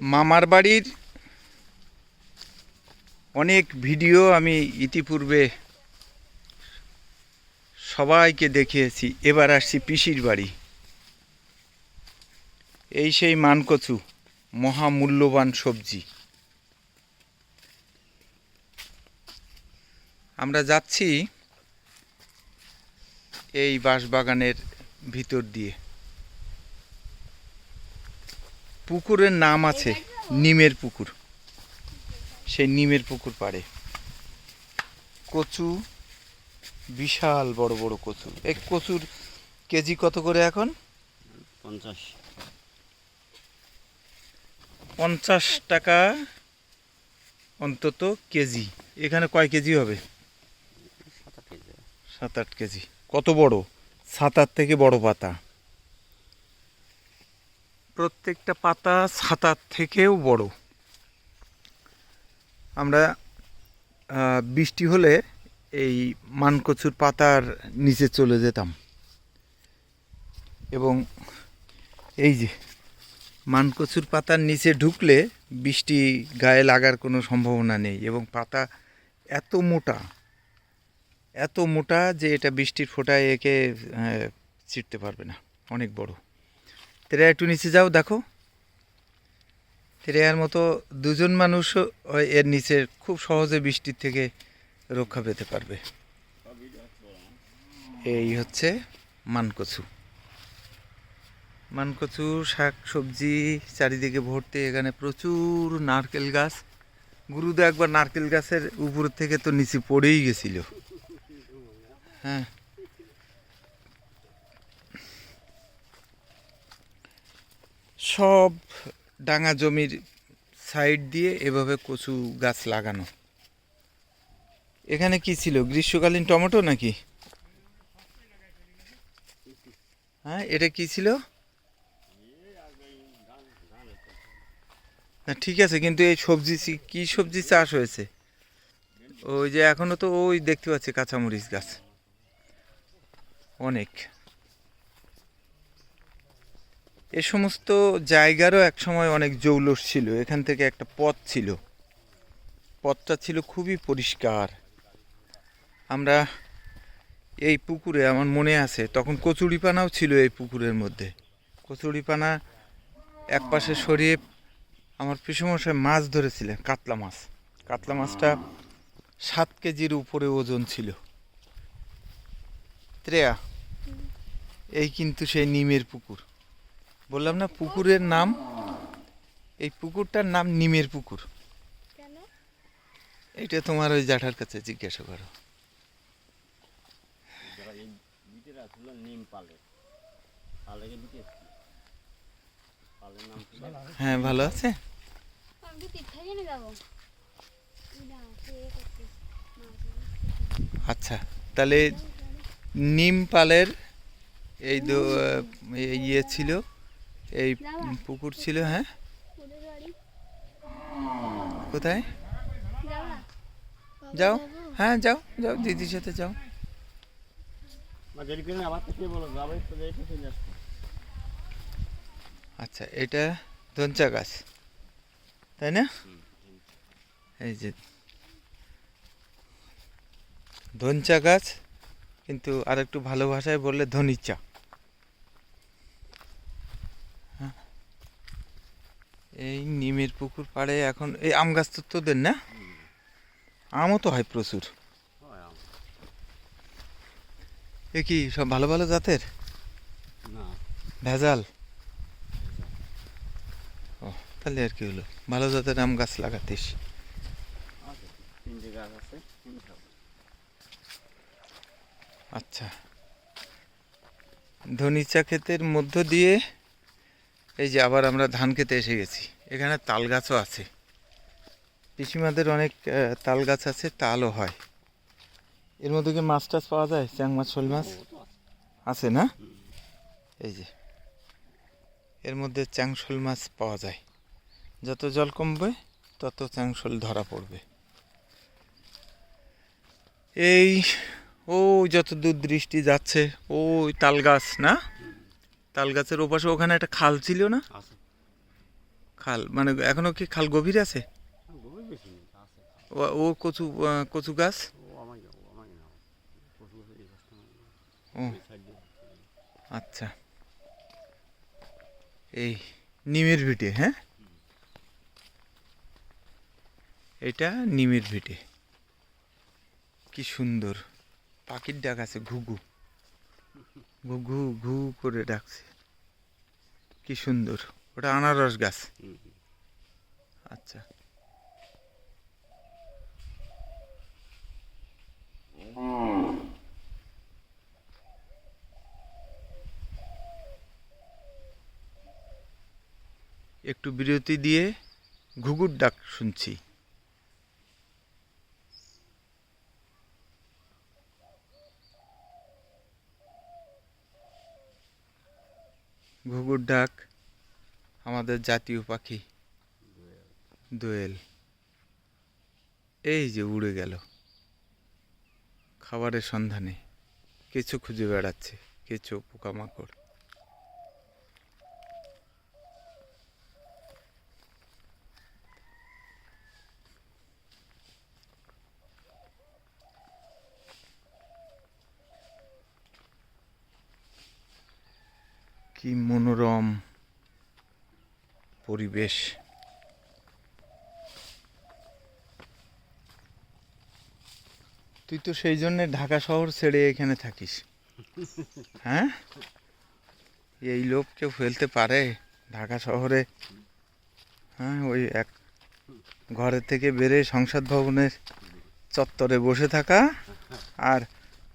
মামার বাড়ির অনেক ভিডিও আমি ইতিপূর্বে সবাইকে দেখিয়েছি। এবার আসছি পিসির বাড়ি। এই সেই মানকচু, মহামূল্যবান সবজি। আমরা যাচ্ছি এই বাঁশবাগানের ভিতর দিয়ে। পুকুরের নাম আছে নিমের পুকুর। সেই নিমের পুকুর পাড়ে। কচু বিশাল বড় বড় কচু। এই কচুর কেজি কত করে এখন? পঞ্চাশ। পঞ্চাশ টাকা অন্তত কেজি। এখানে কয় কেজি হবে? সাত আট কেজি। সাত আট কেজি। কত বড়? সাত আট থেকে বড় পাতা। প্রত্যেকটা পাতা ছাতার থেকেও বড়। আমরা বৃষ্টি হলে এই মানকচুর পাতার নিচে চলে যেতাম। এবং এই যে মানকচুর পাতার নিচে ঢুকলে বৃষ্টি গায়ে লাগার কোনো সম্ভাবনা নেই এবং পাতা এত মোটা এত মোটা যে এটা বৃষ্টির ফোঁটায় একে ছিটতে পারবে না, অনেক বড়। তেরে একটু নিচে যাও, দেখো। তেরেয়ার মতো দুজন মানুষও ওই এর নিচে খুব সহজে বৃষ্টির থেকে রক্ষা পেতে পারবে। এই হচ্ছে মানকচু। মানকচু, শাক, সবজি, চারিদিকে ভর্তি, এখানে প্রচুর নারকেল গাছ। গুরুদা একবার নারকেল গাছের উপর থেকে তো নিচে পড়েই গেছিল। হ্যাঁ। সব ডাঙা জমির সাইড দিয়ে এভাবে কচু গাছ লাগানো। এখানে কি ছিল? গ্রীষ্মকালীন টমেটো নাকি? হ্যাঁ এটা কি ছিল? না, ঠিক আছে, কিন্তু এই সবজি কি সবজি চাষ হয়েছে? ওই যে এখনও তো ওই দেখতে পাচ্ছি কাঁচামরিচ গাছ। অনেক। এ সমস্ত জায়গারও এক সময় অনেক জৌলস ছিল, এখান থেকে একটা পথ ছিল। পথটা ছিল খুবই পরিষ্কার। আমরা এই পুকুরে, আমার মনে আছে, তখন কচুরিপানাও ছিল এই পুকুরের মধ্যে। কচুরিপানা এক পাশে সরিয়ে আমার পিসমশাই মাছ ধরেছিলেন, কাতলা মাছ। কাতলা মাছটা সাত কেজির উপরে ওজন ছিল। ত্রেয়া, এই কিন্তু সেই নিমের পুকুর। বললাম না পুকুরের নাম এই পুকুরটার নাম নিমের পুকুর। কেন? এটা তোমার ওই জ্যাঠার কাছে জিজ্ঞাসা করো। হ্যাঁ ভালো আছে? আচ্ছা তাহলে নিম পালের এই দো এই ইয়ে ছিল এই পুকুর ছিল হ্যাঁ? কোথায়? যাও। হ্যাঁ যাও যাও দিদির সাথে যাও। আচ্ছা এটা ধনচা গাছ তাই না? এই যে ধনচা গাছ কিন্তু আর একটু ভালো ভাষায় বললে ধনিচা। এই নিমের পুকুর পাড়ে এখন এই আম গাছ তো তোদের না? আমও তো হয় প্রচুর। এ কি সব ভালো ভালো জাতের? না। ভেজাল? ও তাহলে আর কি হলো? ভালো জাতের আম গাছ লাগাতিস। আচ্ছা। ধনিচা ক্ষেতের মধ্য দিয়ে এই যে আবার আমরা ধান খেতে এসে গেছি। এখানে তাল গাছও আছে। পিসিমাদের অনেক তাল গাছ আছে, তালও হয়। এর মধ্যে কি মাছ টাছ পাওয়া যায়? চ্যাং মাছ, শোল মাছ? আছে না? এই যে। এর মধ্যে চ্যাং, শোল মাছ পাওয়া যায়। যত জল কমবে, তত চ্যাং, শোল ধরা পড়বে। এই ও যত দূর দৃষ্টি যাচ্ছে, ওই তাল গাছ না? তাল গাছের ওপাশে ওখানে একটা খাল ছিল না? খাল মানে এখনও কি খাল গভীর আছে? ও কচু কচু গাছ? ও আচ্ছা। এই নিমের ভিটে হ্যাঁ? এটা নিমের ভিটে। কি সুন্দর। পাখির ডাক আছে ঘুঘু। ঘুঘু ঘু করে ডাকছে। কি সুন্দর। ওটা আনারস গাছ। আচ্ছা। একটু বিরতি দিয়ে ঘুঘুর ডাক শুনছি। ঘুঘুর ডাক, আমাদের জাতীয় পাখি। দোয়েল। এই যে উড়ে গেল। খাবারের সন্ধানে। কিছু খুঁজে বেড়াচ্ছে। কিছু পোকামাকড়। কি মনোরম পরিবেশ। তুই তো সেই জন্য ঢাকা শহর ছেড়ে এখানে থাকিস। হ্যাঁ? এই লোক কেউ ফেলতে পারে ঢাকা শহরে? হ্যাঁ ওই এক ঘরের থেকে বেরে সংসদ ভবনের চত্বরে বসে থাকা আর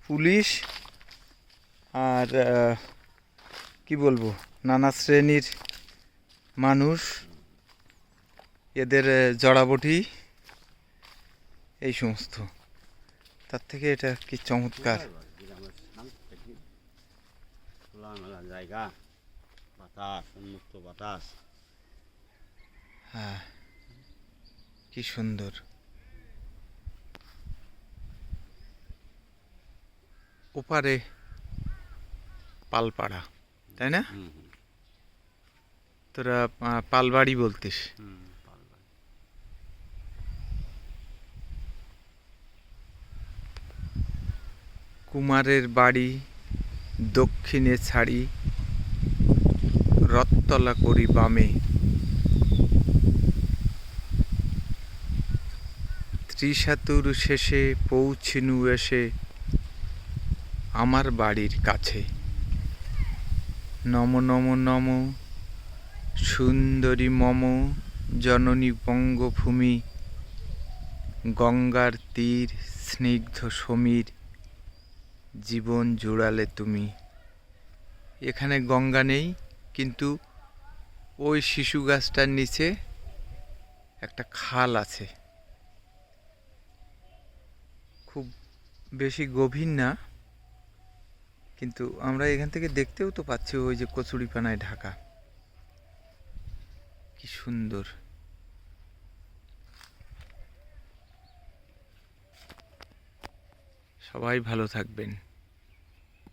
পুলিশ আর কি বলব? নানা শ্রেণির মানুষ, এদের জড়াবটি, এই সমস্ত। তার থেকে এটা কি চমৎকার? জায়গা বাতাস উন্মুক্ত বাতাস হ্যাঁ কি সুন্দর। ওপারে পালপাড়া। তাই না? তোরা পালবাড়ি বলতিস। কুমারের বাড়ি দক্ষিণে ছাড়ি রত্তলা করি বামে। ত্রিশাতুর শেষে পৌঁছিনু এসে আমার বাড়ির কাছে। নম নম নম। সুন্দরী মম, জননী বঙ্গভূমি। গঙ্গার তীর, স্নিগ্ধ সমীর। জীবন জোড়ালে তুমি। এখানে গঙ্গা নেই, কিন্তু ওই শিশু গাছটার নিচে একটা খাল আছে। খুব বেশি গভীর না কিন্তু আমরা এখান থেকে দেখতেও তো পাচ্ছি ওই যে কচুরিপানায় ঢাকা। কি সুন্দর। সবাই ভালো থাকবেন।